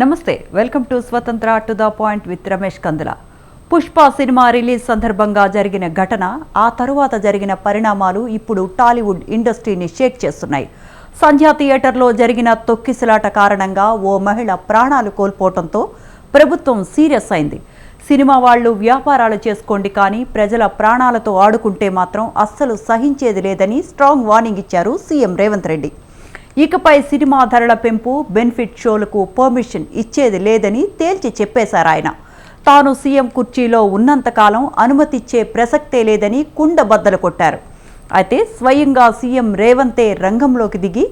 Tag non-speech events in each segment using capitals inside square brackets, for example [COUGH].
నమస్తే welcome to Swatantra to the point with Ramesh Kandula. Pushpa cinema release సందర్భంగా జరిగిన ఘటన ఆ తరువాత జరిగిన పరిణామాలు ఇప్పుడు టాలీవుడ్ ఇండస్ట్రీని షేక్ చేస్తున్నాయి. సంధ్యా థియేటర్లో జరిగిన తొక్కిసలాట కారణంగా ఓ మహిళ ప్రాణాలు కోల్పోవడంతో ప్రభుత్వం సీరియస్ అయింది. సినిమా వాళ్ళు వ్యాపారాలు చేసుకోండి కానీ ప్రజల ప్రాణాలతో ఆడుకుంటే మాత్రం అస్సలు సహించేది లేదని స్ట్రాంగ్ వార్నింగ్ ఇచ్చారు సీఎం రేవంత్ రెడ్డి. ఇకపై సినిమా ధరల పెంపు బెనిఫిట్ షోలకు పర్మిషన్ ఇచ్చేది లేదని తేల్చి చెప్పేశారు ఆయన. తాను సీఎం కుర్చీలో ఉన్నంతకాలం అనుమతిచ్చే ప్రసక్తే లేదని కుండబద్దలు కొట్టారు. అయితే స్వయంగా సీఎం రేవంతే రంగంలోకి దిగి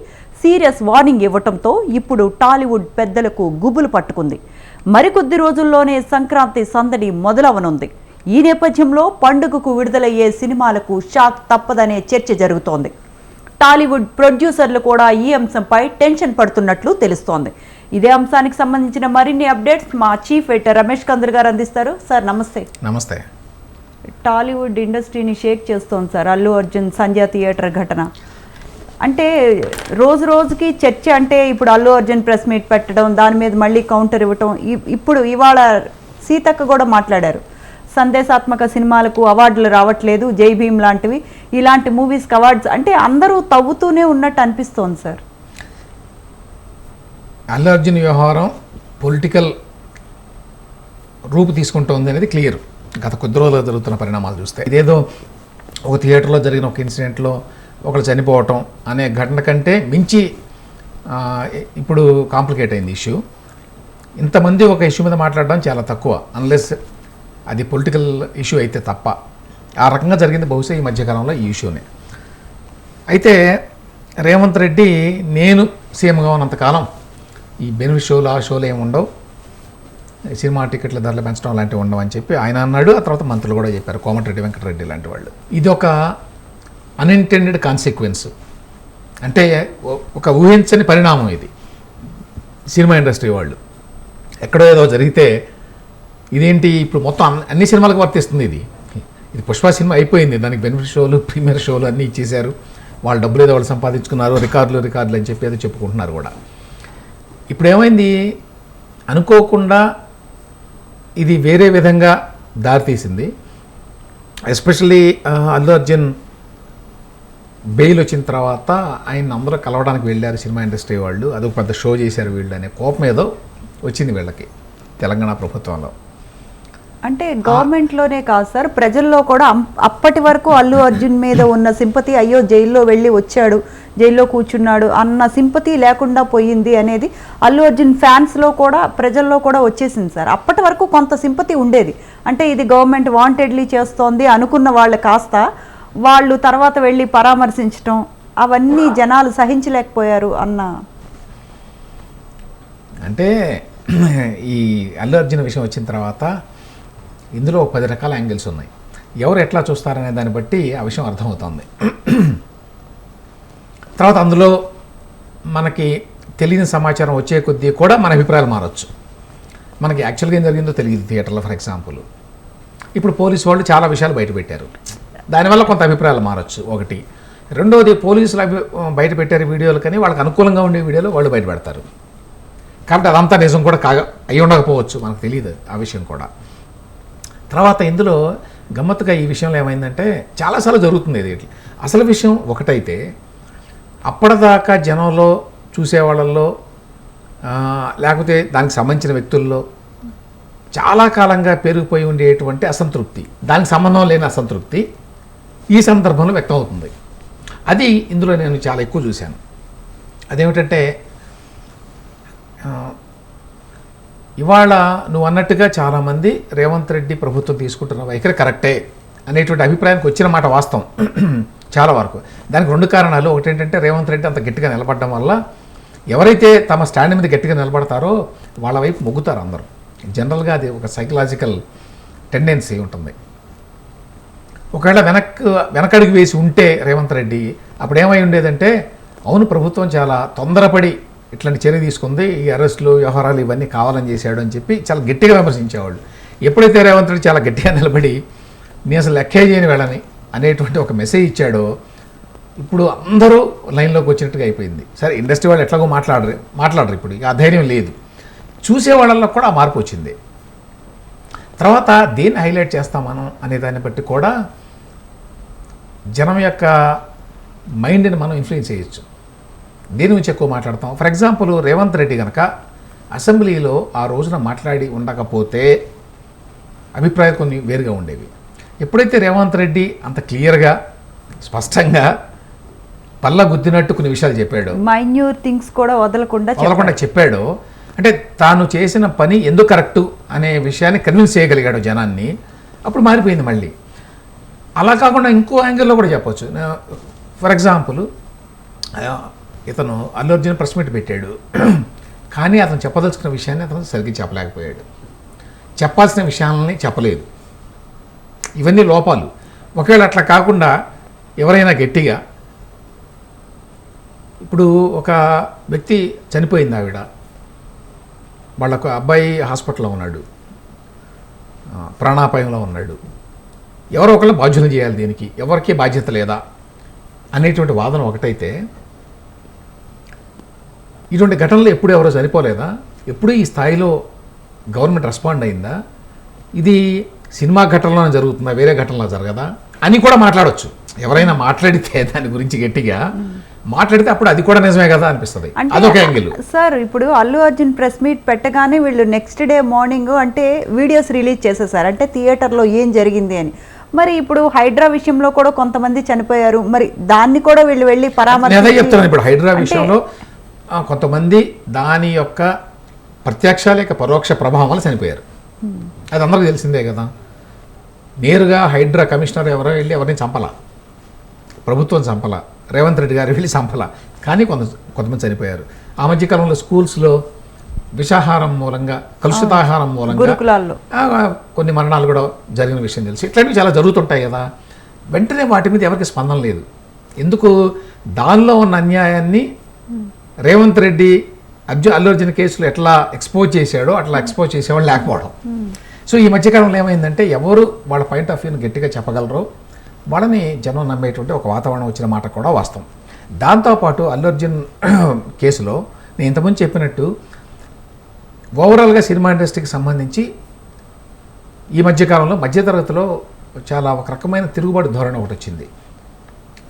సీరియస్ వార్నింగ్ ఇవ్వటంతో ఇప్పుడు టాలీవుడ్ పెద్దలకు గుబులు పట్టుకుంది. మరికొద్ది రోజుల్లోనే సంక్రాంతి సందడి మొదలవనుంది. ఈ నేపథ్యంలో పండుగకు విడుదలయ్యే సినిమాలకు షాక్ తప్పదనే చర్చ జరుగుతోంది. టాలీవుడ్ ప్రొడ్యూసర్లు కూడా ఈ అంశంపై టెన్షన్ పడుతున్నట్లు తెలుస్తోంది. ఇదే అంశానికి సంబంధించిన మరిన్ని అప్డేట్స్ మా చీఫ్ ఎడిటర్ రమేష్ కందర్ గారు అందిస్తారు. సార్ నమస్తే. నమస్తే. టాలీవుడ్ ఇండస్ట్రీని షేక్ చేస్తోంది సార్ అల్లు అర్జున్ సంజయ్ థియేటర్ ఘటన. అంటే రోజు రోజుకి చర్చ అంటే ఇప్పుడు అల్లు అర్జున్ ప్రెస్ మీట్ పెట్టడం దాని మీద మళ్ళీ కౌంటర్ ఇవ్వటం ఇప్పుడు ఇవాళ సీతక్క కూడా మాట్లాడారు. సందేశాత్మక సినిమాలకు అవార్డులు రావట్లేదు జై భీమ్ లాంటివి. ఇలాంటి మూవీస్కి అవార్డ్స్ అంటే అందరూ తవ్వుతూనే ఉన్నట్టు అనిపిస్తోంది సార్. అల్లు అర్జున్ వ్యవహారం పొలిటికల్ రూపు తీసుకుంటోంది అనేది క్లియర్. గత కొద్ది రోజులు జరుగుతున్న పరిణామాలు చూస్తే. ఇదేదో ఒక థియేటర్లో జరిగిన ఒక ఇన్సిడెంట్లో ఒకరు చనిపోవటం అనే ఘటన కంటే మించి ఇప్పుడు కాంప్లికేట్ అయింది ఇష్యూ. ఇంతమంది ఒక ఇష్యూ మీద మాట్లాడడం చాలా తక్కువ. అన్లెస్ అది పొలిటికల్ ఇష్యూ అయితే తప్ప. ఆ రకంగా జరిగింది బహుశా ఈ మధ్యకాలంలో ఈ ఇష్యూనే అయితే రేవంత్ రెడ్డి నేను సీఎంగా ఉన్నంతకాలం ఈ బెనిఫిట్ షోలు ఆ షోలు ఏమి ఉండవు. సినిమా టికెట్ల ధరలు పెంచడం లాంటివి ఉండవు అని చెప్పి ఆయన అన్నాడు. ఆ తర్వాత మంత్రులు కూడా చెప్పారు. కోమటిరెడ్డి వెంకటరెడ్డి లాంటి వాళ్ళు. ఇది ఒక అన్ఇంటెండెడ్ కాన్సిక్వెన్స్ అంటే ఒక ఊహించని పరిణామం ఇది. సినిమా ఇండస్ట్రీ వాళ్ళు. ఎక్కడో ఏదో జరిగితే ఇదేంటి ఇప్పుడు మొత్తం అన్ని- అన్ని సినిమాలకు వర్తిస్తుంది ఇది. ఇది పుష్ప సినిమా అయిపోయింది. దానికి బెనిఫిట్ షోలు ప్రీమియర్ షోలు అన్నీ ఇచ్చేశారు. వాళ్ళు డబ్బులు ఏదో వాళ్ళు సంపాదించుకున్నారు రికార్డులు రికార్డులు అని చెప్పి ఏదో చెప్పుకుంటున్నారు కూడా. ఇప్పుడు ఏమైంది? అనుకోకుండా ఇది వేరే విధంగా దారితీసింది. ఎస్పెషల్లీ అల్లు అర్జున్ బెయిల్ వచ్చిన తర్వాత ఆయన అందరూ కలవడానికి వెళ్ళారు సినిమా ఇండస్ట్రీ వాళ్ళు. అదొక పెద్ద షో చేశారు వీళ్ళు అనే కోపం ఏదో వచ్చింది వీళ్ళకి తెలంగాణ ప్రభుత్వంలో. అంటే గవర్నమెంట్లోనే కాదు సార్ ప్రజల్లో కూడా అప్పటి వరకు అల్లు అర్జున్ మీద ఉన్న సింపతి అయ్యో జైల్లో వెళ్ళి వచ్చాడు జైల్లో కూర్చున్నాడు అన్న సింపతి లేకుండా పోయింది అనేది అల్లు అర్జున్ ఫ్యాన్స్లో కూడా ప్రజల్లో కూడా వచ్చేసింది సార్. అప్పటి వరకు కొంత సింపతి ఉండేది. అంటే ఇది గవర్నమెంట్ వాంటెడ్లీ చేస్తోంది అనుకున్న వాళ్ళు కాస్త వాళ్ళు తర్వాత వెళ్ళి పరామర్శించడం అవన్నీ జనాలు సహించలేకపోయారు అన్న. అంటే ఈ అల్లు అర్జున్ విషయం వచ్చిన తర్వాత ఇందులో పది రకాల యాంగిల్స్ ఉన్నాయి. ఎవరు ఎట్లా చూస్తారనే దాన్ని బట్టి ఆ విషయం అర్థమవుతుంది. తర్వాత అందులో మనకి తెలియని సమాచారం వచ్చే కొద్దీ కూడా మన అభిప్రాయాలు మారచ్చు. మనకి యాక్చువల్గా ఏం జరిగిందో తెలియదు థియేటర్లో ఫర్ ఎగ్జాంపుల్. ఇప్పుడు పోలీసు వాళ్ళు చాలా విషయాలు బయటపెట్టారు దానివల్ల కొంత అభిప్రాయాలు మారచ్చు. ఒకటి రెండవది పోలీసులు అభి బయట పెట్టారు వీడియోలు కానీ వాళ్ళకి అనుకూలంగా ఉండే వీడియోలు వాళ్ళు బయట పెడతారు. కాబట్టి అదంతా నిజం కూడా కాగా అయి ఉండకపోవచ్చు మనకు తెలియదు ఆ విషయం కూడా. తర్వాత ఇందులో గమ్మత్తుగా ఈ విషయంలో ఏమైందంటే చాలాసార్లు జరుగుతుంది ఇది. అసలు విషయం ఒకటైతే అప్పటిదాకా జనంలో చూసేవాళ్ళల్లో లేకపోతే దానికి సంబంధించిన వ్యక్తుల్లో చాలా కాలంగా పెరిగిపోయి ఉండేటువంటి అసంతృప్తి దానికి సంబంధం లేని అసంతృప్తి ఈ సందర్భంలో వ్యక్తమవుతుంది. అది ఇందులో నేను చాలా ఎక్కువ చూశాను. అదేమిటంటే ఆ, ఇవాళ నువ్వు అన్నట్టుగా చాలామంది రేవంత్ రెడ్డి ప్రభుత్వం తీసుకుంటున్న వైఖరి కరెక్టే అనేటువంటి అభిప్రాయానికి వచ్చిన మాట వాస్తవం. [CLEARS THROAT] చాలా వరకు. దానికి రెండు కారణాలు. ఒకటి ఏంటంటే రేవంత్ రెడ్డి అంత గట్టిగా నిలబడడం వల్ల ఎవరైతే తమ స్టాండ్ మీద గట్టిగా నిలబడతారో వాళ్ళ వైపు మొగ్గుతారు అందరూ. జనరల్గా అది ఒక సైకలాజికల్ టెండెన్సీ ఉంటుంది. ఒకవేళ వెనక్ వెనకడుగు వేసి ఉంటే రేవంత్ రెడ్డి అప్పుడు ఏమై ఉండేదంటే అవును ప్రభుత్వం చాలా తొందరపడి ఇట్లాంటి చర్య తీసుకుంది ఈ అరెస్టులు వ్యవహారాలు ఇవన్నీ కావాలని చేశాడు అని చెప్పి చాలా గట్టిగా విమర్శించేవాళ్ళు. ఎప్పుడైతే రేవంత్ రెడ్డి చాలా గట్టిగా నిలబడి నేను అసలు లెక్కే చేయని వెళ్ళని అనేటువంటి ఒక మెసేజ్ ఇచ్చాడో ఇప్పుడు అందరూ లైన్లోకి వచ్చినట్టుగా అయిపోయింది. సరే ఇండస్ట్రీ వాళ్ళు ఎట్లాగో మాట్లాడరు మాట్లాడరు ఇప్పుడు ఆ ధైర్యం లేదు. చూసే వాళ్ళల్లో కూడా ఆ మార్పు వచ్చింది. తర్వాత దేన్ని హైలైట్ చేస్తాం మనం అనే దాన్ని బట్టి కూడా జనం యొక్క మైండ్ని మనం ఇన్ఫ్లుయెన్స్ చేయొచ్చు. దేని గురించి ఎక్కువ మాట్లాడతాం. ఫర్ ఎగ్జాంపుల్ రేవంత్ రెడ్డి కనుక అసెంబ్లీలో ఆ రోజున మాట్లాడి ఉండకపోతే అభిప్రాయాలు కొన్ని వేరుగా ఉండేవి. ఎప్పుడైతే రేవంత్ రెడ్డి అంత క్లియర్గా స్పష్టంగా పల్ల గుద్దినట్టు కొన్ని విషయాలు చెప్పాడు మైన్యూర్ థింగ్స్ కూడా వదలకుండా. వదలకుండా చెప్పాడు అంటే తాను చేసిన పని ఎందుకు కరెక్టు అనే విషయాన్ని కన్విన్స్ చేయగలిగాడు జనాన్ని అప్పుడు మారిపోయింది మళ్ళీ. అలా కాకుండా ఇంకో యాంగిల్లో కూడా చెప్పొచ్చు. ఫర్ ఎగ్జాంపుల్ ఇతను అల్లు అర్జున్ ప్రెస్ మీట్ పెట్టాడు. కానీ అతను చెప్పదలుచుకున్న విషయాన్ని అతను సరిగ్గా చెప్పలేకపోయాడు. చెప్పాల్సిన విషయాలని చెప్పలేదు. ఇవన్నీ లోపాలు. ఒకవేళ అట్లా కాకుండా ఎవరైనా గట్టిగా ఇప్పుడు ఒక వ్యక్తి చనిపోయింది ఆవిడ. వాళ్ళకు అబ్బాయి హాస్పిటల్లో ఉన్నాడు. ప్రాణాపాయంలో ఉన్నాడు. ఎవరో ఒకళ్ళు బాధ్యత చేయాలి దీనికి. ఎవరికి బాధ్యత లేదా? అనేటువంటి వాదన ఒకటైతే ఇటువంటి ఘటనలు ఎప్పుడు ఎవరో చనిపోలేదా ఎప్పుడు ఈ స్థాయిలో గవర్నమెంట్ రెస్పాండ్ అయిందా? ఇది సినిమా ఘటనలోనే జరుగుతుందా? వేరే ఘటనలో జరగదా? అని కూడా మాట్లాడొచ్చు. ఎవరైనా మాట్లాడితే దాని గురించి గట్టిగా మాట్లాడితే అప్పుడు అది కూడా నిజమే కదా అనిపిస్తుంది. అదొక యాంగిల్. సార్ ఇప్పుడు అల్లు అర్జున్ ప్రెస్ మీట్ పెట్టగానే వీళ్ళు నెక్స్ట్ డే మార్నింగ్ అంటే వీడియోస్ రిలీజ్ చేసేసారు. అంటే థియేటర్లో ఏం జరిగింది అని. మరి ఇప్పుడు హైడ్రా విషయంలో కూడా కొంతమంది చనిపోయారు. మరి దాన్ని కూడా వీళ్ళు వెళ్ళి పరామర్శ చెప్తున్నాను. ఇప్పుడు హైడ్రా విషయంలో కొంతమంది దాని యొక్క ప్రత్యక్ష లేక పరోక్ష ప్రభావం వల్ల చనిపోయారు. అది అందరికీ తెలిసిందే కదా. నేరుగా హైడ్రా కమిషనర్ ఎవరో వెళ్ళి ఎవరిని చంపలా. ప్రభుత్వం చంపల. రేవంత్ రెడ్డి గారు వెళ్ళి చంపల. కానీ కొంత కొంతమంది చనిపోయారు. ఆ మధ్యకాలంలో స్కూల్స్లో విషాహారం మూలంగా కలుషితాహారం మూలంగా కొన్ని మరణాలు కూడా జరిగిన విషయం తెలుసు. ఇట్లాంటివి చాలా జరుగుతుంటాయి కదా. వెంటనే వాటి మీద ఎవరికి స్పందన లేదు. ఎందుకు? దానిలో ఉన్న అన్యాయాన్ని రేవంత్ రెడ్డి అర్జున్ అల్లు అర్జున్ కేసులో ఎట్లా ఎక్స్పోజ్ చేశాడో అట్లా ఎక్స్పోజ్ చేసేవాళ్ళు లేకపోవడం. సో ఈ మధ్యకాలంలో ఏమైందంటే ఎవరు వాళ్ళ పాయింట్ ఆఫ్ వ్యూని గట్టిగా చెప్పగలరో వాళ్ళని జనం నమ్మేటువంటి ఒక వాతావరణం వచ్చిన మాట కూడా వాస్తవం. దాంతోపాటు అల్లు అర్జున్ [CLEARS THROAT] కేసులో నేను ఇంతకుముందు చెప్పినట్టు ఓవరాల్గా సినిమా ఇండస్ట్రీకి సంబంధించి ఈ మధ్యకాలంలో మధ్యతరగతిలో చాలా ఒక రకమైన తిరుగుబాటు ధోరణి ఒకటి వచ్చింది.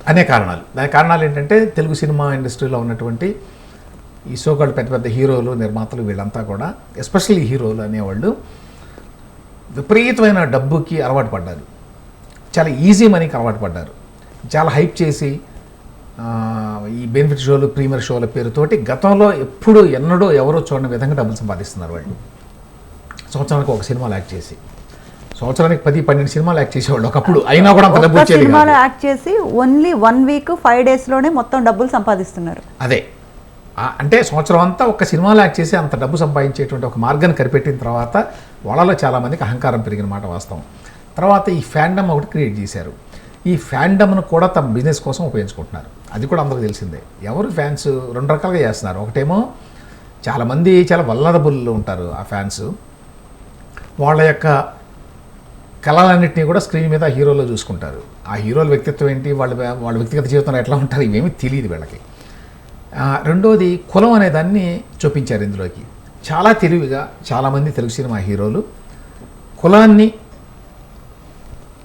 అనే కారణాలు. దాని కారణాలు ఏంటంటే తెలుగు సినిమా ఇండస్ట్రీలో ఉన్నటువంటి ఈ సోకాళ్ళు పెద్ద పెద్ద హీరోలు నిర్మాతలు వీళ్ళంతా కూడా ఎస్పెషల్లీ హీరోలు అనేవాళ్ళు విపరీతమైన డబ్బుకి అలవాటు పడ్డారు. చాలా ఈజీ మనీకి అలవాటు పడ్డారు. చాలా హైప్ చేసి ఈ బెనిఫిట్ షోలు ప్రీమియర్ షోల పేరుతోటి గతంలో ఎప్పుడు ఎన్నడూ ఎవరో చూడని విధంగా డబ్బులు సంపాదిస్తున్నారు వాళ్ళు. సంవత్సరానికి ఒక సినిమాలు యాక్ట్ చేసి సంవత్సరానికి పది పన్నెండు సినిమాలు యాక్ట్ చేసేవాళ్ళు ఒకప్పుడు. అయినా కూడా అంత డబ్బు సినిమాలో. యాక్ట్ చేసి ఓన్లీ వన్ వీక్ ఫైవ్ డేస్లోనే మొత్తం డబ్బులు సంపాదిస్తున్నారు. అదే. అంటే సంవత్సరం అంతా ఒక సినిమాలో యాక్ట్ చేసి అంత డబ్బు సంపాదించేటువంటి ఒక మార్గాన్ని కనిపెట్టిన తర్వాత వాళ్ళలో చాలామందికి అహంకారం పెరిగిన మాట వాస్తవం. తర్వాత ఈ ఫ్యాండమ్ ఒకటి క్రియేట్ చేశారు. ఈ ఫ్యాండమ్ను కూడా తమ బిజినెస్ కోసం ఉపయోగించుకుంటున్నారు. అది కూడా అందరికీ తెలిసిందే. ఎవరు ఫ్యాన్స్ రెండు రకాలుగా చేస్తున్నారు. ఒకటేమో చాలామంది చాలా వల్లరబుల్ ఉంటారు ఆ ఫ్యాన్స్. వాళ్ళ యొక్క కళలన్నింటినీ కూడా స్క్రీన్ మీద హీరోలో చూసుకుంటారు. ఆ హీరోల వ్యక్తిత్వం ఏంటి? వాళ్ళ వాళ్ళ వ్యక్తిగత జీవితంలో ఎట్లా ఉంటారు? ఇవేమీ తెలియదు వీళ్ళకి. రెండోది కులం అనే దాన్ని చూపించారు ఇందులోకి. చాలా తెలివిగా చాలామంది తెలుగు సినిమా హీరోలు కులాన్ని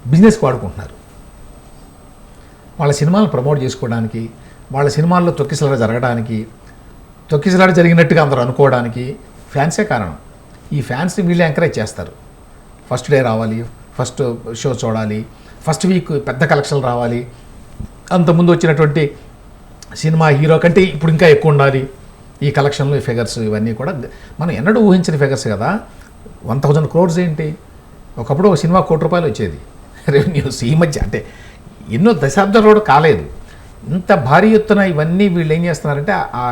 బిజినెస్కి వాడుకుంటున్నారు. వాళ్ళ సినిమాలను ప్రమోట్ చేసుకోవడానికి వాళ్ళ సినిమాల్లో తొక్కిసలాడ జరగడానికి తొక్కిసలాడ జరిగినట్టుగా అందరూ అనుకోవడానికి ఫ్యాన్సే కారణం. ఈ ఫ్యాన్స్ని వీళ్ళు ఎంకరేజ్ చేస్తారు. ఫస్ట్ డే రావాలి ఫస్ట్ షో చూడాలి ఫస్ట్ వీక్ పెద్ద కలెక్షన్లు రావాలి అంతకుముందు వచ్చినటువంటి సినిమా హీరో కంటే ఇప్పుడు ఇంకా ఎక్కువ ఉండాలి. ఈ కలెక్షన్లు ఈ ఫిగర్స్ ఇవన్నీ కూడా మనం ఎన్నడూ ఊహించిన ఫిగర్స్ కదా. వన్ థౌజండ్ క్రోర్స్ ఏంటి? ఒకప్పుడు ఒక సినిమా కోటి రూపాయలు వచ్చేది. రెవెన్యూస్ ఈ మధ్య అంటే ఎన్నో దశాబ్దాలు కూడా కాలేదు. ఇంత భారీ ఎత్తున ఇవన్నీ వీళ్ళు ఏం చేస్తున్నారంటే ఆ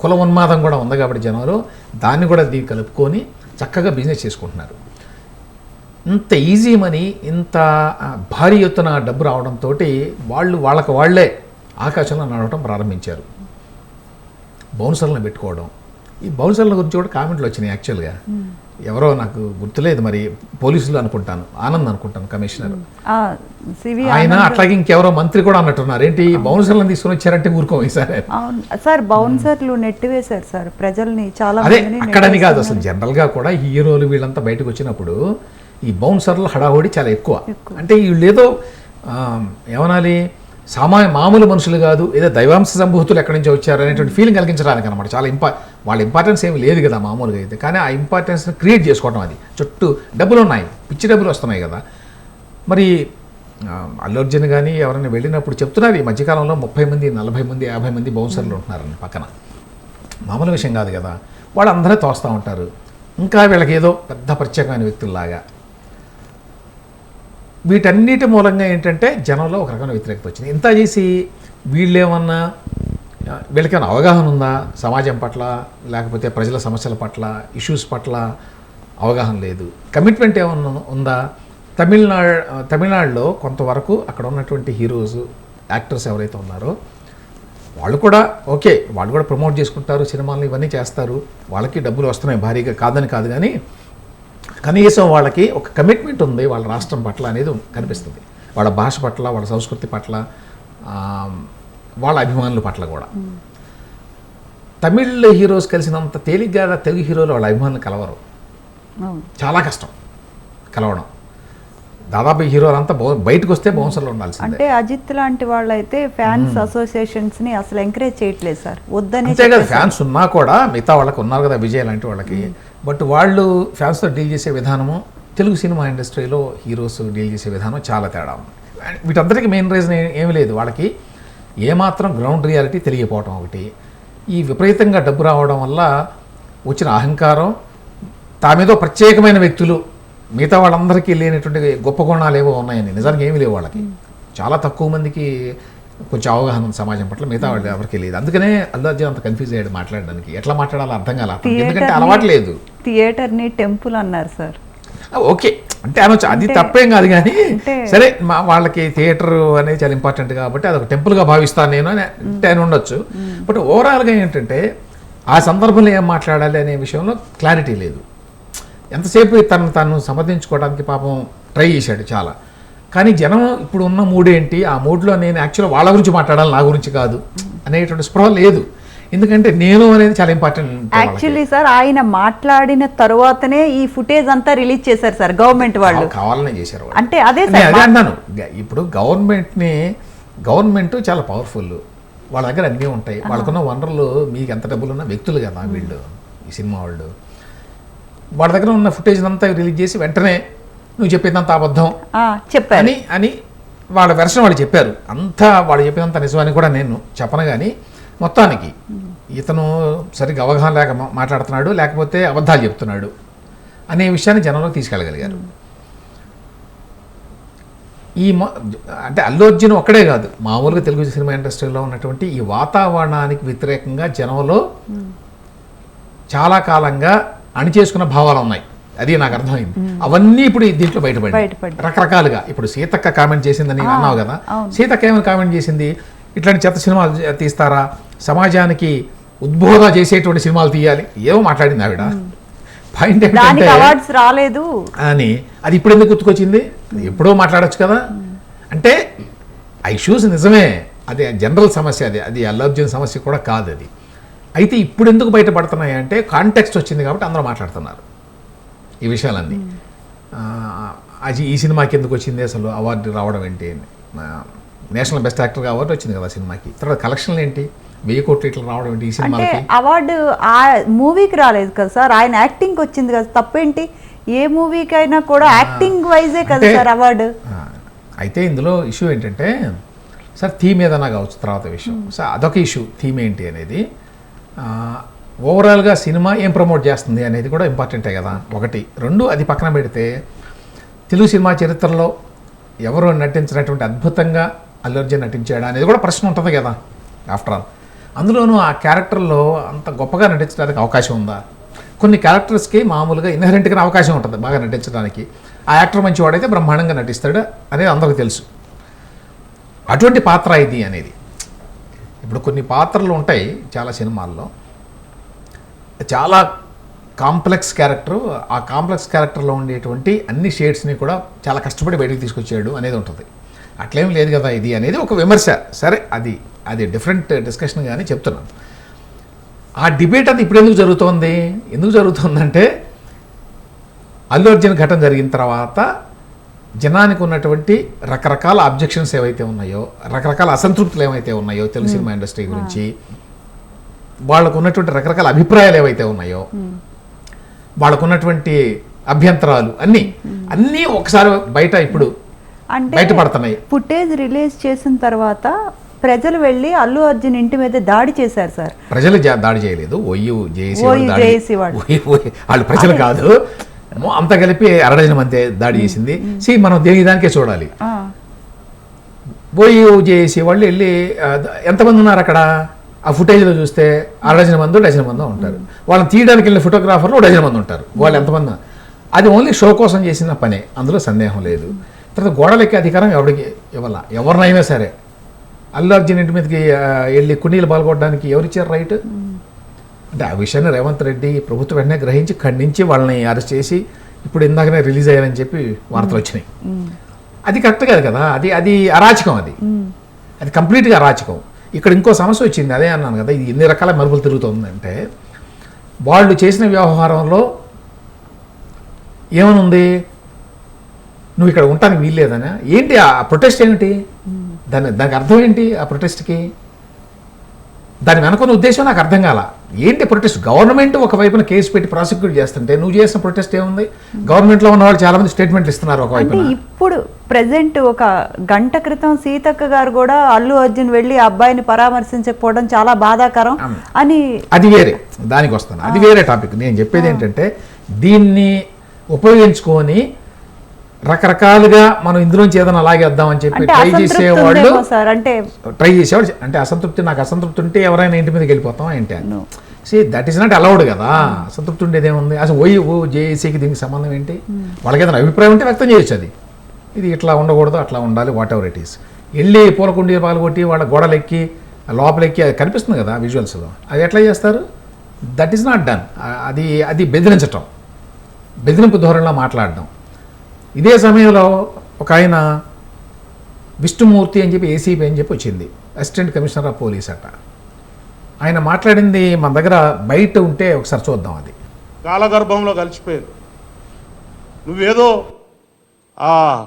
కుల ఉన్మాదం కూడా ఉంది కాబట్టి జనాలు దాన్ని కూడా దీన్ని కలుపుకొని చక్కగా బిజినెస్ చేసుకుంటున్నారు. ఇంత ఈజీ మనీ ఇంత భారీ ఎత్తున డబ్బు రావడంతో వాళ్ళు వాళ్ళకి వాళ్ళే ఆకాశంలో నడవటం ప్రారంభించారు. బౌన్సర్లను పెట్టుకోవడం. ఈ బౌన్సర్ల గురించి కూడా కామెంట్లు వచ్చినాయి యాక్చువల్గా. ఎవరో నాకు గుర్తులేదు మరి పోలీసులు అనుకుంటాను ఆనంద్ అనుకుంటాను కమిషనర్. ఆయన అట్లాగే ఇంకెవరో మంత్రి కూడా అన్నట్టున్నారు. ఏంటి బౌన్సర్లను తీసుకొని వచ్చారంటే ఊరుకోం ఈసారి. అవును. సార్ బౌన్సర్లు నెట్టివేశారు సార్. ప్రజల్ని చాలా అదే అక్కడని కాదు అసలు జనరల్గా కూడా హీరోలు వీళ్ళంతా బయటకు వచ్చినప్పుడు ఈ బౌన్సర్ల హడావుడి చాలా ఎక్కువ. అంటే వీళ్ళు ఏదో ఏమనాలి? సామా మామూలు మనుషులు కాదు ఏదో దైవాంశ సంభూతులు ఎక్కడి నుంచి వచ్చారు అనేటువంటి ఫీలింగ్ కలిగించడానికి అనమాట చాలా ఇంపా వాళ్ళ ఇంపార్టెన్స్ ఏమి లేదు కదా మామూలుగా అయితే. కానీ ఆ ఇంపార్టెన్స్ని క్రియేట్ చేసుకోవడం అది. చుట్టూ డబ్బులు ఉన్నాయి పిచ్చి డబ్బులు వస్తున్నాయి కదా. మరి అల్లు అర్జున్ కానీ ఎవరైనా వెళ్ళినప్పుడు చెప్తున్నారు ఈ మధ్యకాలంలో ముప్పై మంది నలభై మంది యాభై మంది బౌన్సర్లు ఉంటున్నారని పక్కన. మామూలు విషయం కాదు కదా. వాళ్ళందరూ తోస్తూ ఉంటారు. ఇంకా వీళ్ళకి ఏదో పెద్ద ప్రత్యేకమైన వ్యక్తుల్లాగా. వీటన్నిటి మూలంగా ఏంటంటే జనంలో ఒక రకమైన వ్యతిరేకత వచ్చింది. ఇంత చేసి వీళ్ళేమన్నా ఆ, వీళ్ళకేమైనా అవగాహన ఉందా? సమాజం పట్ల లేకపోతే ప్రజల సమస్యల పట్ల ఇష్యూస్ పట్ల అవగాహన లేదు. కమిట్మెంట్ ఏమన్నా ఉందా? తమిళనాడు తమిళనాడులో కొంతవరకు అక్కడ ఉన్నటువంటి హీరోస్ యాక్టర్స్ ఎవరైతే ఉన్నారో వాళ్ళు కూడా ఓకే వాళ్ళు కూడా ప్రమోట్ చేసుకుంటారు సినిమాలు ఇవన్నీ చేస్తారు. వాళ్ళకి డబ్బులు వస్తున్నాయి భారీగా కాదని కాదు కానీ కనీసం వాళ్ళకి ఒక కమిట్మెంట్ ఉంది వాళ్ళ రాష్ట్రం పట్ల అనేది కనిపిస్తుంది. వాళ్ళ భాష పట్ల వాళ్ళ సంస్కృతి పట్ల వాళ్ళ అభిమానుల పట్ల కూడా. తమిళ్ హీరోస్ కలిసినంత తేలిగ్గా తెలుగు హీరోలు వాళ్ళ అభిమానులు కలవరు. చాలా కష్టం కలవడం. దాదాపు హీరోలంతా బయటకు వస్తే బౌన్సర్లు ఉండాల్సిందే. అంటే అజిత్ లాంటి వాళ్ళైతే ఫ్యాన్స్ అసోసియేషన్స్ని అసలు ఎంకరేజ్ చేయట్లేదు సార్. వద్దని అంతే కదా ఫ్యాన్స్ ఉన్నా కూడా మిగతా వాళ్ళకి ఉన్నారు కదా విజయ్ లాంటి వాళ్ళకి. బట్ వాళ్ళు ఫ్యాన్స్తో డీల్ చేసే విధానము తెలుగు సినిమా ఇండస్ట్రీలో హీరోస్ డీల్ చేసే విధానం చాలా తేడా ఉంది. వీటందరికీ మెయిన్ రీజన్ ఏమీ లేదు. వాళ్ళకి ఏమాత్రం గ్రౌండ్ రియాలిటీ తెలియకపోవడం ఒకటి. ఈ విపరీతంగా డబ్బు రావడం వల్ల వచ్చిన అహంకారం తామేదో ప్రత్యేకమైన వ్యక్తులు మిగతా వాళ్ళందరికీ లేనటువంటి గొప్ప గుణాలు ఏవో ఉన్నాయని నిజానికి ఏమీ లేవు వాళ్ళకి. చాలా తక్కువ మందికి కొంచెం అవగాహన ఉంది సమాజం పట్ల మిగతా వాళ్ళు ఎవరికి లేదు. అందుకనే అల్లు అర్జున్ అంత కన్ఫ్యూజ్ అయ్యాడు మాట్లాడడానికి. ఎట్లా మాట్లాడాలో అర్థం కాల. ఎందుకంటే అలవాటు లేదు. థియేటర్ని టెంపుల్ అన్నారు సార్ ఓకే. అంటే అనొచ్చు. అది తప్పేం కాదు కానీ సరే మా వాళ్ళకి థియేటర్ అనేది చాలా ఇంపార్టెంట్ కాబట్టి అదొక టెంపుల్గా భావిస్తాను నేను అని అంటే అని ఉండొచ్చు. బట్ ఓవరాల్గా ఏంటంటే ఆ సందర్భంలో ఏం మాట్లాడాలి అనే విషయంలో క్లారిటీ లేదు. ఎంతసేపు తను తను సమర్థించుకోవడానికి పాపం ట్రై చేశాడు చాలా. కానీ జనం ఇప్పుడు ఉన్న మూడేంటి? ఆ మూడ్లో నేను యాక్చువల్ వాళ్ళ గురించి మాట్లాడాలి నా గురించి కాదు అనేటువంటి స్పృహ లేదు. ఎందుకంటే నేను అనేది చాలా ఇంపార్టెంట్ యాక్చువల్లీ సార్ ఆయన మాట్లాడిన తరువాతనే ఈ ఫుటేజ్ అంతా రిలీజ్ చేశారు సార్ గవర్నమెంట్ వాళ్ళు. కావాలనే చేశారు. అంటే అదే అదే అంటున్నాను గ- ఇప్పుడు గవర్నమెంట్ని గవర్నమెంట్ చాలా పవర్ఫుల్. వాళ్ళ దగ్గర అన్నీ ఉంటాయి. వాళ్ళకున్న వనరులు మీకు ఎంత డబ్బులు ఉన్న వ్యక్తులు కదా వీళ్ళు ఈ సినిమా వాళ్ళు. వాళ్ళ దగ్గర ఉన్న ఫుటేజ్ అంతా రిలీజ్ చేసి వెంటనే నువ్వు చెప్పేదంత అబద్ధం ఆ, చెప్పారు. అని అని వాళ్ళ వెర్షన్ వాళ్ళు చెప్పారు. అంతా వాళ్ళు చెప్పినంత నిజమని కూడా నేను చెప్పను కానీ మొత్తానికి ఇతను సరిగ్గా అవగాహన లేక మాట్లాడుతున్నాడు లేకపోతే అబద్ధాలు చెప్తున్నాడు అనే విషయాన్ని జనంలోకి తీసుకెళ్ళగలిగారు. ఈ అంటే అల్లు అర్జున్ ఒక్కడే కాదు మామూలుగా తెలుగు సినిమా ఇండస్ట్రీలో ఉన్నటువంటి ఈ వాతావరణానికి వ్యతిరేకంగా జనంలో చాలా కాలంగా అణిచేసుకున్న భావాలు ఉన్నాయి. అది నాకు అర్థమైంది. అవన్నీ ఇప్పుడు దీంట్లో బయటపడి. రకరకాలుగా. ఇప్పుడు సీతక్క కామెంట్ చేసిందని అన్నావు కదా. సీతక్క ఏమైనా కామెంట్ చేసింది? ఇట్లాంటి చెత్త సినిమాలు తీస్తారా? సమాజానికి ఉద్బోధ చేసేటువంటి సినిమాలు తీయాలి. ఏమో మాట్లాడింది ఆవిడ. పాయింట్ అవార్డ్స్ రాలేదు. అని. అది ఇప్పుడు ఎందుకు గుర్తుకొచ్చింది? ఎప్పుడో మాట్లాడొచ్చు కదా. అంటే ఆ ఇష్యూస్ నిజమే. అది జనరల్ సమస్య అది. అది అల్లర్జున్ సమస్య కూడా కాదు అది. అయితే ఇప్పుడు ఎందుకు బయటపడుతున్నాయి అంటే కాంటెక్స్ట్ వచ్చింది కాబట్టి అందరూ మాట్లాడుతున్నారు ఈ విషయాలన్నీ. అది ఈ సినిమాకి ఎందుకు వచ్చింది అసలు? అవార్డు రావడం ఏంటి? నేషనల్ బెస్ట్ యాక్టర్గా అవార్డు వచ్చింది కదా సినిమాకి. తర్వాత కలెక్షన్లు ఏంటి? వెయ్యి కోట్లు ఇట్లా రావడం ఏంటి ఈ అంటే సినిమాకి? అవార్డు ఆ మూవీకి రాలేదు కదా సార్. ఆయన యాక్టింగ్ వచ్చింది కదా. తప్పేంటి? ఏ మూవీకి అయినా కూడా యాక్టింగ్ వైజే కదా సార్ అవార్డు. అయితే ఇందులో ఇష్యూ ఏంటంటే సార్ థీమ్ ఏదైనా కావచ్చు తర్వాత విషయం. సార్ అదొక ఇష్యూ థీమ్ ఏంటి అనేది. ఓవరాల్గా సినిమా ఏం ప్రమోట్ చేస్తుంది అనేది కూడా ఇంపార్టెంటే కదా. ఒకటి. రెండు అది పక్కన పెడితే తెలుగు సినిమా చరిత్రలో ఎవరు నటించినటువంటి అద్భుతంగా అల్లు అర్జున్ నటించాడు అనేది కూడా ప్రశ్న ఉంటుంది కదా ఆఫ్టర్ ఆల్ అందులోనూ ఆ క్యారెక్టర్లో అంత గొప్పగా నటించడానికి అవకాశం ఉందా? కొన్ని క్యారెక్టర్స్కి మామూలుగా ఇన్హరెంట్గా అవకాశం ఉంటుంది బాగా నటించడానికి. ఆ యాక్టర్ మంచివాడైతే బ్రహ్మాండంగా నటిస్తాడు అనేది అందరికీ తెలుసు. అటువంటి పాత్ర ఇది అనేది. ఇప్పుడు కొన్ని పాత్రలు ఉంటాయి చాలా సినిమాల్లో. చాలా కాంప్లెక్స్ క్యారెక్టర్ ఆ కాంప్లెక్స్ క్యారెక్టర్లో ఉండేటువంటి అన్ని షేడ్స్ని కూడా చాలా కష్టపడి బయటకు తీసుకొచ్చాడు అనేది ఉంటుంది. అట్లేం లేదు కదా ఇది అనేది ఒక విమర్శ. సరే అది అది డిఫరెంట్ డిస్కషన్ కానీ చెప్తున్నాను. ఆ డిబేట్ అది ఇప్పుడు ఎందుకు జరుగుతోంది? ఎందుకు జరుగుతుందంటే అల్లు అర్జున్ ఘటన జరిగిన తర్వాత జనానికి ఉన్నటువంటి రకరకాల అబ్జెక్షన్స్ ఏవైతే ఉన్నాయో రకరకాల అసంతృప్తులు ఏవైతే ఉన్నాయో తెలుగు సినిమా ఇండస్ట్రీ గురించి వాళ్ళకు ఉన్నటువంటి రకరకాల అభిప్రాయాలు ఏవైతే ఉన్నాయో వాళ్ళకు ఉన్నటువంటి అభ్యంతరాలు అన్నీ అన్నీ ఒకసారి బయట ఇప్పుడు బయటపడుతున్నాయి. ఫుటేజ్ రిలీజ్ చేసిన తర్వాత ప్రజలు వెళ్ళి అల్లు అర్జున్ ఇంటి మీద దాడి చేశారు సార్. ప్రజలు దాడి చేయలేదు. ఒయ్యు జేసి వాళ్ళు. వాళ్ళు. ప్రజలు కాదు. అంతా కలిపి అరడజన మంది దాడి చేసింది. సి మనం దేని దానికే చూడాలి? పోయి చేసి వాళ్ళు వెళ్ళి ఎంతమంది ఉన్నారు అక్కడ? ఆ ఫుటేజ్లో చూస్తే అరడజన మంది డజన్ మంది ఉంటారు. వాళ్ళని తీయడానికి వెళ్ళిన ఫోటోగ్రాఫర్లు డజన్ మంది ఉంటారు. వాళ్ళు ఎంతమంది అది ఓన్లీ షో కోసం చేసిన పనే. అందులో సందేహం లేదు. తర్వాత గోడలెక్కే అధికారం ఎవరికి ఇవ్వాల? ఎవరినైనా సరే. అల్లు అర్జున్ ఇంటి మీదకి వెళ్ళి కుండీలు పాల్గొనడానికి ఎవరిచ్చారు రైట్? అంటే ఆ విషయాన్ని రేవంత్ రెడ్డి ప్రభుత్వం వెంటనే గ్రహించి ఖండించి వాళ్ళని అరెస్ట్ చేసి ఇప్పుడు ఇందాకనే రిలీజ్ అయ్యారని చెప్పి వార్తలు వచ్చినాయి. అది కరెక్ట్ కాదు కదా? అది అది అరాచకం అది. అది కంప్లీట్గా అరాచకం. ఇక్కడ ఇంకో సమస్య వచ్చింది అదే అన్నాను కదా ఇది ఎన్ని రకాల మరుపులు తిరుగుతుందంటే వాళ్ళు చేసిన వ్యవహారంలో ఏమనుంది? నువ్వు ఇక్కడ ఉండటానికి వీల్లేదనా? ఏంటి ఆ ప్రొటెస్ట్ ఏమిటి? దాని దానికి అర్థం ఏంటి ఆ ప్రొటెస్ట్కి? దాని వెనుకున్న ఉద్దేశం నాకు అర్థం కాల. ఏంటి ప్రొటెస్ట్ గవర్నమెంట్ ఒక వైపున కేసు పెట్టి ప్రాసిక్యూట్ చేస్తుంటే నువ్వు చేసిన ప్రొటెస్ట్ ఏముంది? గవర్నమెంట్లో ఉన్న వాళ్ళు చాలా మంది స్టేట్మెంట్లు ఇస్తున్నారు ఒక అంటే వైపున. ఇప్పుడు ప్రజెంట్ ఒక గంట క్రితం సీతక్క గారు కూడా అల్లు అర్జున్ వెళ్ళి ఆ అబ్బాయిని పరామర్శించకపోవడం చాలా బాధాకరం. అని అది వేరే. దానికి వస్తాను. అది వేరే టాపిక్ నేను చెప్పేది ఏంటంటే దీన్ని ఉపయోగించుకొని రకరకాలుగా మనం ఇందులోంచి ఏదైనా లాగేద్దామని చెప్పి ట్రై చేసేవాళ్ళు అంటే ట్రై చేసేవాళ్ళు అంటే అసంతృప్తి నాకు అసంతృప్తి ఉంటే ఎవరైనా ఇంటి మీదకి వెళ్ళిపోతాం ఏంటి No. See that is not allowed కదా. అసంతృప్తి ఉండేది ఏముంది? అసలు ఓయి ఓ జేఏసీకి దీనికి సంబంధం ఏంటి? వాళ్ళకి ఏదైనా అభిప్రాయం ఉంటే వ్యక్తం చేయొచ్చు అది. ఇది ఇట్లా ఉండకూడదు అట్లా ఉండాలి వాట్ ఎవర్ ఇట్ ఈస్ వెళ్ళి పూలకుండీ పాల్గొట్టి వాళ్ళ గోడలెక్కి లోపలెక్కి అది కనిపిస్తుంది కదా విజువల్స్లో అది ఎట్లా చేస్తారు? దట్ ఈస్ నాట్ డన్ అది అది బెదిరించటం. బెదిరింపు ధోరణిలో మాట్లాడడం. ఇదే సమయంలో ఒక ఆయన విష్ణుమూర్తి అని చెప్పి ఏసీబీ అని చెప్పి వచ్చింది. అసిస్టెంట్ కమిషనర్ ఆఫ్ పోలీస్ అట. ఆయన మాట్లాడింది మన దగ్గర బయట ఉంటే ఒకసారి చూద్దాం అది. కాలగర్భంలో కలిసిపోయింది నువ్వేదో ఆ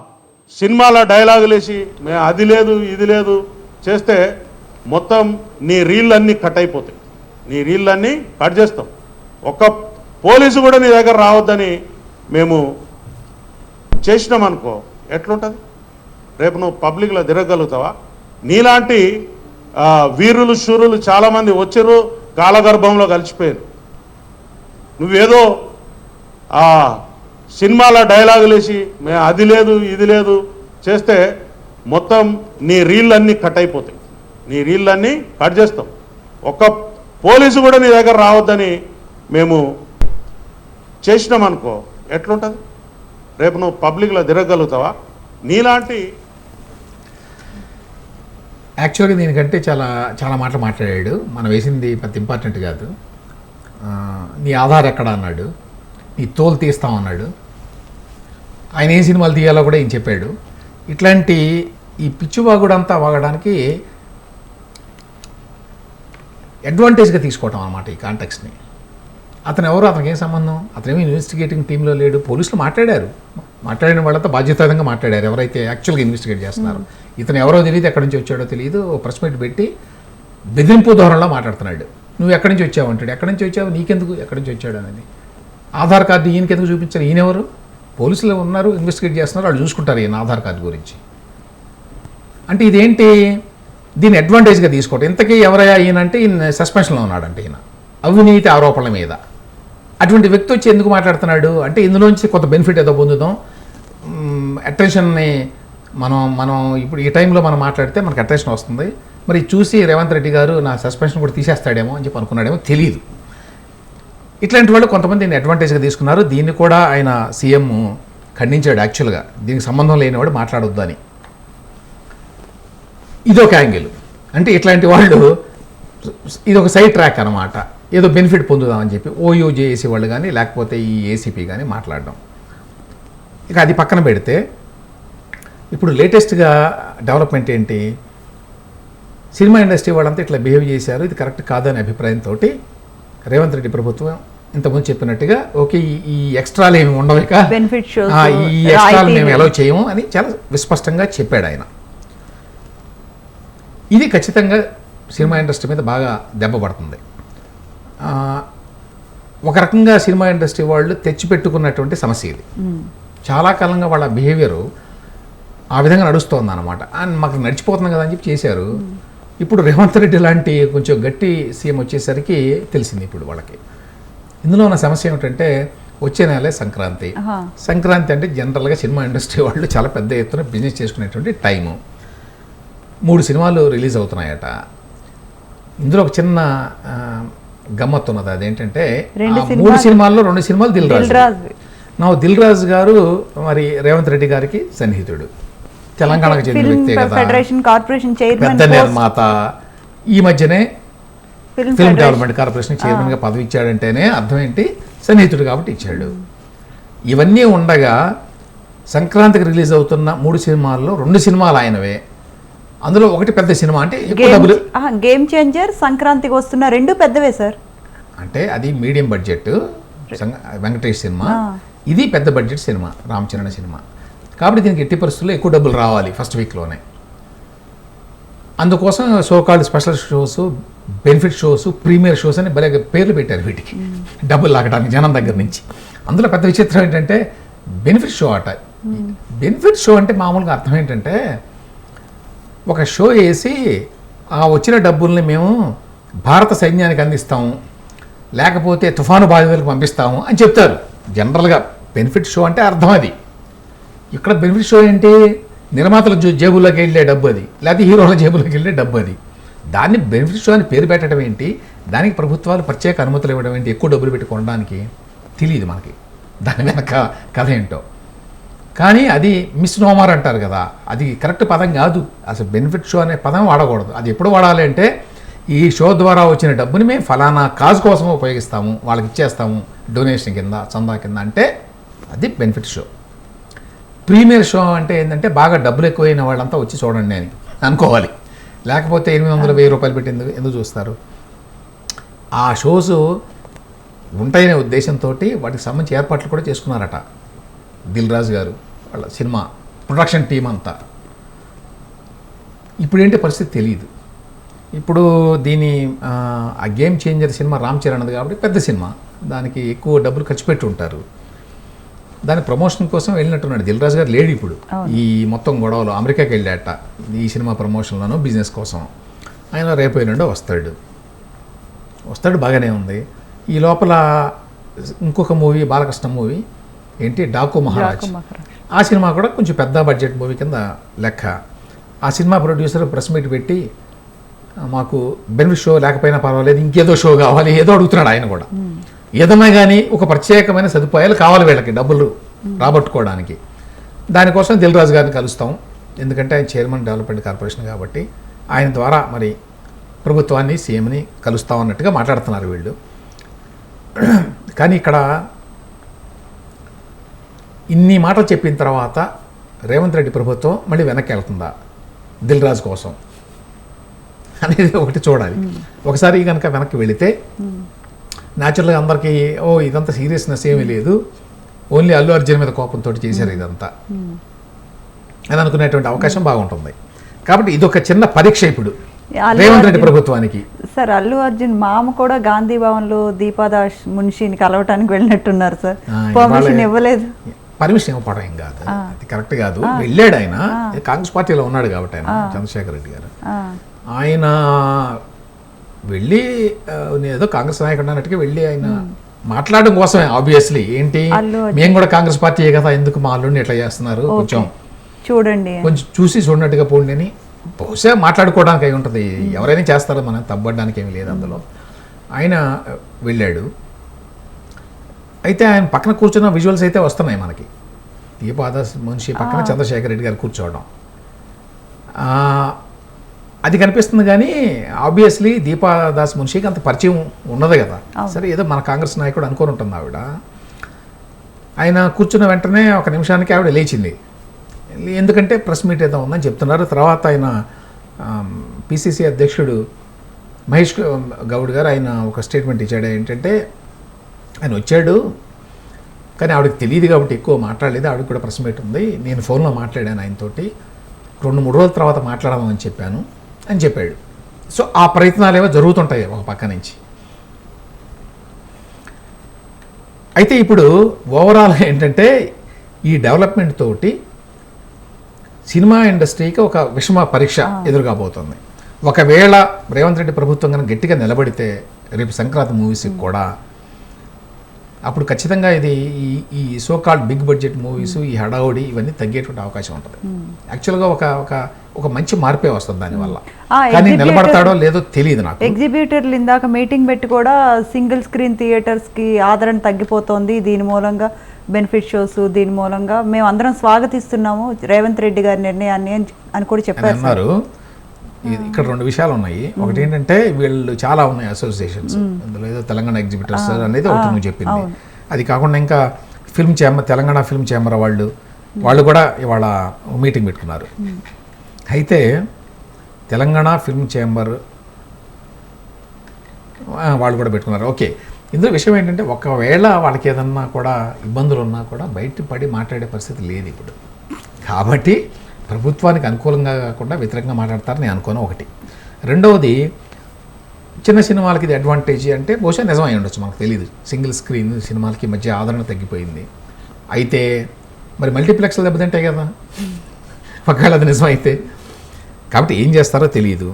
సినిమాలో డైలాగులు వేసి మేము అది లేదు ఇది లేదు చేస్తే మొత్తం నీ రీళ్ళన్నీ కట్ అయిపోతాయి. నీ రీళ్ళన్నీ కట్ చేస్తాం. ఒక్క పోలీసు కూడా నీ దగ్గర రావద్దని మేము చేసినాం అనుకో ఎట్లుంటుంది? రేపు నువ్వు పబ్లిక్లో తిరగలుగుతావా నీలాంటి వీరులు శూరులు చాలామంది వచ్చారు కాలగర్భంలో కలిసిపోయారు నువ్వేదో సినిమాలో డైలాగులు వేసి అది లేదు ఇది లేదు చేస్తే మొత్తం నీ రీళ్ళన్నీ కట్ అయిపోతాయి. నీ రీళ్ళన్నీ కట్ చేస్తాం. ఒక్క పోలీసు కూడా నీ దగ్గర రావద్దని మేము చేసినాం అనుకో ఎట్లుంటుంది? రేపు నువ్వు పబ్లిక్లో తిరగలుగుతావా నీలాంటి యాక్చువల్గా దీనికంటే చాలా చాలా మాటలు మాట్లాడాడు. మనం వేసింది పెద్ద ఇంపార్టెంట్ కాదు. నీ ఆధార్ ఎక్కడ అన్నాడు. నీ తోలు తీస్తాం అన్నాడు. ఆయన ఏ సినిమాలు తీయాలో కూడా ఈయన చెప్పాడు. ఇట్లాంటి ఈ పిచ్చివాగుడంతా వాగడానికి అడ్వాంటేజ్గా తీసుకోవటం అన్నమాట ఈ కాంటాక్ట్స్ని అతను ఎవరు అతనికి ఏం సంబంధం? అతనేమి ఇన్వెస్టిగేటింగ్ టీంలో లేడు. పోలీసులు మాట్లాడారు. మాట్లాడిన వాళ్ళతో బాధ్యతాయుతంగా మాట్లాడారు. ఎవరైతే యాక్చువల్గా ఇన్వెస్టిగేట్ చేస్తున్నారు. ఇతను ఎవరో తెలియదు ఎక్కడి నుంచి వచ్చాడో తెలియదు. ప్రెస్ మీట్ పెట్టి బెదిరింపు ధోరణిలో మాట్లాడుతున్నాడు. నువ్వు ఎక్కడి నుంచి వచ్చావు? అంటాడు. ఎక్కడి నుంచి వచ్చావు? నీకెందుకు ఎక్కడి నుంచి వచ్చాడు? అనేది ఆధార్ కార్డు ఈయనకి ఎందుకు చూపించారు? ఈయన ఎవరు పోలీసులు ఉన్నారు ఇన్వెస్టిగేట్ చేస్తున్నారు. వాళ్ళు చూసుకుంటారు ఈయన ఆధార్ కార్డు గురించి. అంటే ఇదేంటి? దీన్ని అడ్వాంటేజ్గా తీసుకోవటం. ఇంతకీ ఎవరయ్యా ఈయన అంటే ఈయన సస్పెన్షన్లో ఉన్నాడంటే ఈయన. అవినీతి ఆరోపణల మీద. అటువంటి వ్యక్తి వచ్చి ఎందుకు మాట్లాడుతున్నాడు? అంటే ఇందులోంచి కొంత బెనిఫిట్ ఏదో పొందుదాం అట్రాక్షన్ని మనం మనం ఇప్పుడు ఈ టైంలో మనం మాట్లాడితే మనకు అటెన్షన్ వస్తుంది. మరి చూసి రేవంత్ రెడ్డి గారు నా సస్పెన్షన్ కూడా తీసేస్తాడేమో అని చెప్పి అనుకున్నాడేమో తెలియదు ఇట్లాంటి వాళ్ళు కొంతమంది దీన్ని అడ్వాంటేజ్గా తీసుకున్నారు. దీన్ని కూడా ఆయన సీఎం ఖండించాడు యాక్చువల్గా దీనికి సంబంధం లేనివాడు మాట్లాడొద్దు అని. ఇదొక యాంగిల్ అంటే ఇట్లాంటి వాళ్ళు ఇది ఒక సైడ్ ట్రాక్ అనమాట ఏదో బెనిఫిట్ పొందుదామని చెప్పి ఓయూ జేఏసీ వాళ్ళు కానీ లేకపోతే ఈ ఏసీపీ కానీ మాట్లాడడం. ఇక అది పక్కన పెడితే ఇప్పుడు లేటెస్ట్గా డెవలప్మెంట్ ఏంటి? సినిమా ఇండస్ట్రీ వాళ్ళంతా ఇట్లా బిహేవ్ చేశారు. ఇది కరెక్ట్ కాదనే అభిప్రాయంతో రేవంత్ రెడ్డి ప్రభుత్వం ఇంతకుముందు చెప్పినట్టుగా ఓకే ఈ- ఎక్స్ట్రాలు ఏమి ఉండవు ఇక. ఈ ఎక్స్ట్రాలు. మేము ఎలా చేయము అని చాలా విస్పష్టంగా చెప్పాడు ఆయన. ఇది ఖచ్చితంగా సినిమా ఇండస్ట్రీ మీద బాగా దెబ్బ పడుతుంది. ఒక రకంగా సినిమా ఇండస్ట్రీ వాళ్ళు తెచ్చిపెట్టుకున్నటువంటి సమస్య ఇది. చాలా కాలంగా వాళ్ళ బిహేవియర్ ఆ విధంగా నడుస్తోంది అనమాట అండ్ మాకు నడిచిపోతుంది కదా అని చెప్పి చేశారు. ఇప్పుడు రేవంత్ రెడ్డి లాంటి కొంచెం గట్టి సీఎం వచ్చేసరికి తెలిసింది ఇప్పుడు వాళ్ళకి. ఇందులో ఉన్న సమస్య ఏమిటంటే వచ్చే నెలే సంక్రాంతి. సంక్రాంతి అంటే జనరల్గా సినిమా ఇండస్ట్రీ వాళ్ళు చాలా పెద్ద ఎత్తున బిజినెస్ చేసుకునేటువంటి టైము. మూడు సినిమాలు రిలీజ్ అవుతున్నాయట. ఇందులో ఒక చిన్న గమ్మత్తు ఉన్నది అదేంటంటే మూడు సినిమాలు- సినిమాల్లో రెండు సినిమాలు దిల్ రాజు. నా దిల్ రాజు గారు మరి రేవంత్ రెడ్డి గారికి సన్నిహితుడు. తెలంగాణకు చెందిన వ్యక్తే కదా. ఫెడరేషన్ కార్పొరేషన్ చైర్మన్ పెద్ద నిర్మాత. ఈ మధ్యనే ఫిల్మ్ ఫిల్మ్ డెవలప్మెంట్ కార్పొరేషన్ చైర్మన్గా పదవి ఇచ్చాడంటేనే అర్థం ఏంటి సన్నిహితుడు కాబట్టి ఇచ్చాడు. ఇవన్నీ ఉండగా సంక్రాంతికి రిలీజ్ అవుతున్న మూడు సినిమాల్లో రెండు సినిమాలు ఆయనవే. అందులో ఒకటి పెద్ద సినిమా అంటే గేమ్ చేంజర్ సంక్రాంతికి వస్తున్న రెండు పెద్దవే సార్. అంటే అది మీడియం బడ్జెట్ వెంకటేష్ సినిమా. ఇది పెద్ద budget cinema Ram Charan cinema. కాబట్టి దీనికి ఎట్టి పరిస్థితుల్లో ఎక్కువ డబ్బులు రావాలి ఫస్ట్ వీక్లోనే. అందుకోసం so called special shows benefit shows premiere shows అని భలే పేర్లు పెట్టారు వీటికి. డబ్బులు లాగడానికి జనం దగ్గర నుంచి. అందులో పెద్ద విచిత్రం ఏంటంటే బెనిఫిట్ షో అట. బెనిఫిట్ షో అంటే మామూలుగా అర్థం ఏంటంటే ఒక షో వేసి ఆ వచ్చిన డబ్బుల్ని మేము భారత సైన్యానికి అందిస్తాము లేకపోతే తుఫాను బాధితులకు పంపిస్తాము అని చెప్తారు. జనరల్గా బెనిఫిట్ షో అంటే అర్థం అది. ఇక్కడ బెనిఫిట్ షో ఏంటి? నిర్మాతల జే- జేబుల్లోకి వెళ్ళే డబ్బు అది లేకపోతే హీరోల జేబుల్లోకి వెళ్ళే డబ్బు అది. దాన్ని బెనిఫిట్ షో అని పేరు పెట్టడం ఏంటి? దానికి ప్రభుత్వాలు ప్రత్యేక అనుమతులు ఇవ్వడం ఏంటి? ఎక్కువ డబ్బులు పెట్టుకోవడానికి తెలియదు మనకి. దాని వెనక కథ ఏంటో. కానీ అది మిస్ నోమర్ అంటారు కదా అది కరెక్ట్ పదం కాదు. అసలు బెనిఫిట్ షో అనే పదం వాడకూడదు. అది ఎప్పుడు వాడాలి అంటే ఈ షో ద్వారా వచ్చిన డబ్బుని మేము ఫలానా కాజ్ కోసం ఉపయోగిస్తాము వాళ్ళకి ఇచ్చేస్తాము డొనేషన్ కింద చందా కింద అంటే అది బెనిఫిట్ షో. ప్రీమియర్ షో అంటే ఏంటంటే బాగా డబ్బులు ఎక్కువైన వాళ్ళంతా వచ్చి చూడండి అని అనుకోవాలి. లేకపోతే ఎనిమిది వందల వెయ్యి రూపాయలు పెట్టింది ఎందుకు ఎందుకు చూస్తారు? ఆ షోస్ ఉంటాయనే ఉద్దేశంతో వాటికి సంబంధించి ఏర్పాట్లు కూడా చేసుకున్నారట దిల్ రాజు గారు. వాళ్ళ సినిమా ప్రొడక్షన్ టీం అంతా. ఇప్పుడు ఏంటి పరిస్థితి తెలియదు ఇప్పుడు దీని ఆ, game changer cinema Ram Charan అది కాబట్టి పెద్ద సినిమా. దానికి ఎక్కువ డబ్బులు ఖర్చు పెట్టి ఉంటారు. దాని ప్రమోషన్ కోసం వెళ్ళినట్టున్నాడు దిల్ రాజు గారు లేడు ఇప్పుడు. ఈ మొత్తం గొడవలో అమెరికాకి వెళ్ళాట. ఈ సినిమా ప్రమోషన్లోనూ బిజినెస్ కోసం. ఆయన రేపు ఎల్లుండో వస్తాడు. వస్తాడు బాగానే ఉంది. ఈ లోపల ఇంకొక మూవీ బాలకృష్ణ మూవీ ఏంటి? డాకు మహారాజ్. ఆ సినిమా కూడా కొంచెం పెద్ద బడ్జెట్ మూవీ కింద లెక్క. ఆ సినిమా ప్రొడ్యూసర్ ప్రెస్ మీట్ పెట్టి "ఆ, మాకు బెనిఫిట్ షో లేకపోయినా పర్వాలేదు ఇంకేదో షో కావాలి ఏదో అడుగుతున్నాడు ఆయన కూడా. ఏదైనా కానీ ఒక ప్రత్యేకమైన సదుపాయాలు కావాలి వీళ్ళకి డబ్బులు రాబట్టుకోవడానికి. దానికోసం దిల్ రాజు గారిని కలుస్తాం. ఎందుకంటే ఆయన చైర్మన్ డెవలప్మెంట్ కార్పొరేషన్ కాబట్టి ఆయన ద్వారా మరి ప్రభుత్వాన్ని సీఎంని కలుస్తాం అన్నట్టుగా మాట్లాడుతున్నారు వీళ్ళు. [CLEARS THROAT] కానీ ఇక్కడ ఇన్ని మాటలు చెప్పిన తర్వాత రేవంత్ రెడ్డి ప్రభుత్వం మళ్ళీ వెనక్కి వెళ్తుందా దిల్ రాజు కోసం. అనేది ఒకటి చూడాలి. ఒకసారి కనుక వెనక్కి వెళితే న్యాచురల్గా అందరికీ ఓ ఇదంతా సీరియస్నెస్ ఏమీ లేదు. ఓన్లీ అల్లు అర్జున్ మీద కోపంతో చేశారు ఇదంతా. అని అనుకునేటువంటి అవకాశం బాగుంటుంది. కాబట్టి ఇదొక చిన్న పరీక్ష ఇప్పుడు రేవంత్ రెడ్డి ప్రభుత్వానికి. సార్ అల్లు అర్జున్ మామ కూడా గాంధీ భవన్లో దీపాదాస్ మున్షిని కలవటానికి వెళ్ళినట్టున్నారు సార్. పర్మిషన్ ఇవ్వలేదు. పర్మిషన్ ఇవ్వడం ఏం కాదు. అది కరెక్ట్ కాదు. వెళ్ళాడు ఆయన కాంగ్రెస్ పార్టీలో ఉన్నాడు కాబట్టి ఆయన చంద్రశేఖర్ రెడ్డి గారు. ఆయన వెళ్ళి ఏదో కాంగ్రెస్ నాయకుడు అన్నట్టుగా వెళ్ళి ఆయన మాట్లాడడం కోసమే ఆబ్వియస్లీ ఏంటి. మేము కూడా కాంగ్రెస్ పార్టీ కదా ఎందుకు మా అల్లుడిని ఎట్లా చేస్తున్నారు? కొంచెం చూడండి. కొంచెం చూసి చూడనట్టుగా పోండి అని. బహుశా మాట్లాడుకోవడానికి అయి ఉంటుంది. ఎవరైనా చేస్తారో మనం తప్పడానికి ఏమీ లేదు అందులో. ఆయన వెళ్ళాడు. అయితే ఆయన పక్కన కూర్చున్న విజువల్స్ అయితే వస్తున్నాయి మనకి. దీపాదాస్ మనిషి పక్కన చంద్రశేఖర్ రెడ్డి గారు కూర్చోవడం. అది కనిపిస్తుంది కానీ ఆబ్వియస్లీ దీపాదాస్ మున్షికి అంత పరిచయం ఉన్నది కదా. సరే ఏదో మన కాంగ్రెస్ నాయకుడు అనుకొని ఉంటుంది ఆవిడ. ఆయన కూర్చున్న వెంటనే ఒక నిమిషానికి ఆవిడ లేచింది. ఎందుకంటే ప్రెస్ మీట్ ఏదో ఉందని చెప్తున్నారు. తర్వాత ఆయన పిసిసి అధ్యక్షుడు మహేష్ గౌడ్ గారు ఆయన ఒక స్టేట్మెంట్ ఇచ్చాడు. ఏంటంటే ఆయన వచ్చాడు. కానీ ఆవిడకి తెలియదు కాబట్టి ఎక్కువ మాట్లాడలేదు. ఆవిడకి కూడా ప్రెస్ మీట్ ఉంది. నేను ఫోన్లో మాట్లాడాను ఆయనతోటి. రెండు మూడు రోజుల తర్వాత మాట్లాడదామని చెప్పాను అని చెప్పాడు. సో ఆ ప్రయత్నాలు ఏవో జరుగుతుంటాయి ఒక పక్క నుంచి. అయితే ఇప్పుడు ఓవరాల్ ఏంటంటే ఈ డెవలప్మెంట్ తోటి సినిమా ఇండస్ట్రీకి ఒక విషమ పరీక్ష ఎదురుగాబోతుంది. ఒకవేళ రేవంత్ రెడ్డి ప్రభుత్వం కనుక గట్టిగా నిలబడితే రేపు సంక్రాంతి మూవీస్కి కూడా అప్పుడు ఖచ్చితంగా ఇది ఈ ఈ so called big budget movies ఈ హడావుడి ఇవన్నీ తగ్గేటువంటి అవకాశం ఉంటుంది. యాక్చువల్గా ఒక ఒక ఒక మంచి మార్పే వస్తుంది దానివల్ల. ఆ, కానీ నిలబడతాడో లేదో తెలియదు నాకు. ఎగ్జిబిటర్లు ఇందాక మీటింగ్ పెట్టి కూడా సింగిల్ స్క్రీన్ థియేటర్స్కి ఆదరణ తగ్గిపోతోంది. దీని మూలంగా బెనిఫిట్ షోస్ దీని మూలంగా మేము అందరం స్వాగతిస్తున్నాము. రేవంత్ రెడ్డి గారి నిర్ణయాన్ని అని- కూడా చెప్పారు ఇక్కడ రెండు విషయాలు ఉన్నాయి. ఒకటి ఏంటంటే వీళ్ళు చాలా ఉన్నాయి అసోసియేషన్స్ అందులో ఏదో తెలంగాణ ఎగ్జిబిటర్స్ అనేది ఒకటి నువ్వు చెప్పింది. అది కాకుండా ఇంకా film chamber Telangana film chamber వాళ్ళు వాళ్ళు కూడా ఇవాళ మీటింగ్ పెట్టుకున్నారు. అయితే తెలంగాణ ఫిల్మ్ చేంబర్ వాళ్ళు కూడా పెట్టుకున్నారు. ఓకే. ఇందులో విషయం ఏంటంటే ఒకవేళ వాళ్ళకి ఏదన్నా కూడా ఇబ్బందులు ఉన్నా కూడా బయట పడి మాట్లాడే పరిస్థితి లేదు ఇప్పుడు. కాబట్టి ప్రభుత్వానికి అనుకూలంగా కాకుండా వ్యతిరేకంగా మాట్లాడతారని నేను అనుకోను ఒకటి. రెండవది చిన్న సినిమాలకి ఇది అడ్వాంటేజ్ అంటే బహుశా నిజం ఉండొచ్చు మనకు తెలియదు సింగిల్ స్క్రీన్ సినిమాలకి మధ్య ఆదరణ తగ్గిపోయింది. అయితే మరి మల్టీప్లెక్స్లు దెబ్బతింటాయి కదా. ఒకవేళ అది నిజమైతే. కాబట్టి ఏం చేస్తారో తెలియదు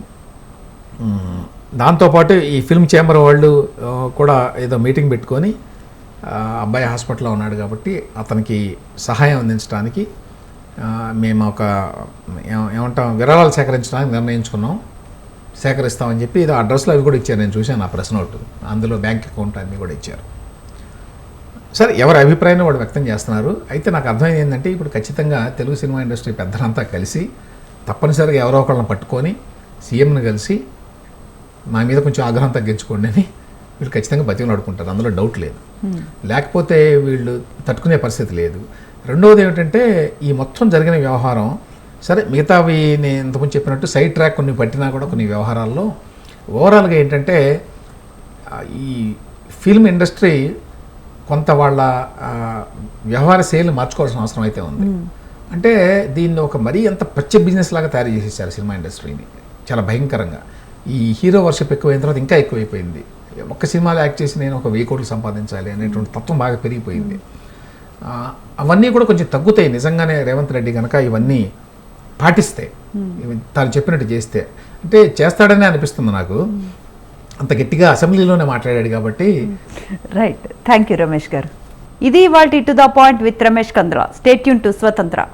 దాంతోపాటు ఈ ఫిల్మ్ చేంబర్ వాళ్ళు కూడా ఏదో మీటింగ్ పెట్టుకొని అబ్బాయి హాస్పిటల్లో ఉన్నాడు కాబట్టి అతనికి సహాయం అందించడానికి మేము ఒక ఏమంటాం విరాళాలు సేకరించడానికి నిర్ణయించుకున్నాం. సేకరిస్తామని చెప్పి ఏదో అడ్రస్లో అవి కూడా ఇచ్చారు. నేను చూశాను ఆ ప్రెస్ నోట్ అందులో బ్యాంక్ అకౌంట్ అన్నీ కూడా ఇచ్చారు. సరే ఎవరి అభిప్రాయాన్ని వాడు వ్యక్తం చేస్తున్నారు? అయితే నాకు అర్థమైంది ఏంటంటే ఇప్పుడు ఖచ్చితంగా తెలుగు సినిమా ఇండస్ట్రీ పెద్దలంతా కలిసి తప్పనిసరిగా ఎవరో ఒకళ్ళని పట్టుకొని సీఎంని కలిసి మా మీద కొంచెం ఆగ్రహం తగ్గించుకోండి అని వీళ్ళు ఖచ్చితంగా బతికి నడుకుంటారు అందులో డౌట్ లేదు. లేకపోతే వీళ్ళు తట్టుకునే పరిస్థితి లేదు. రెండవది ఏమిటంటే ఈ మొత్తం జరిగిన వ్యవహారం సరే మిగతావి నేను ఇంతకుముందు చెప్పినట్టు సైడ్ ట్రాక్ కొన్ని పట్టినా కూడా కొన్ని వ్యవహారాల్లో ఓవరాల్గా ఏంటంటే ఈ ఫిల్మ్ ఇండస్ట్రీ కొంత వాళ్ళ వ్యవహార శైలిని మార్చుకోవాల్సిన అవసరం అయితే ఉంది. అంటే దీన్ని ఒక మరీ అంత పచ్చ బిజినెస్ లాగా తయారు చేసేసారు సినిమా ఇండస్ట్రీని. చాలా భయంకరంగా. ఈ హీరో వర్షిప్ ఎక్కువైన తర్వాత ఇంకా ఎక్కువైపోయింది. ఒక్క సినిమాలో యాక్ట్ చేసి నేను ఒక వెయ్యి కోట్లు సంపాదించాలి అనేటువంటి తత్వం బాగా పెరిగిపోయింది. అవన్నీ కూడా కొంచెం తగ్గుతాయి. నిజంగానే రేవంత్ రెడ్డి కనుక ఇవన్నీ పాటిస్తే ఇవి తాను చెప్పినట్టు చేస్తే. అంటే చేస్తాడని అనిపిస్తుంది నాకు. అంత గట్టిగా అసెంబ్లీలోనే మాట్లాడాడు కాబట్టి. రైట్ థ్యాంక్ యూ రమేష్ గారు. ఇది ఇవాళ to the point with Ramesh Kandra. Stay tuned to Swatantra.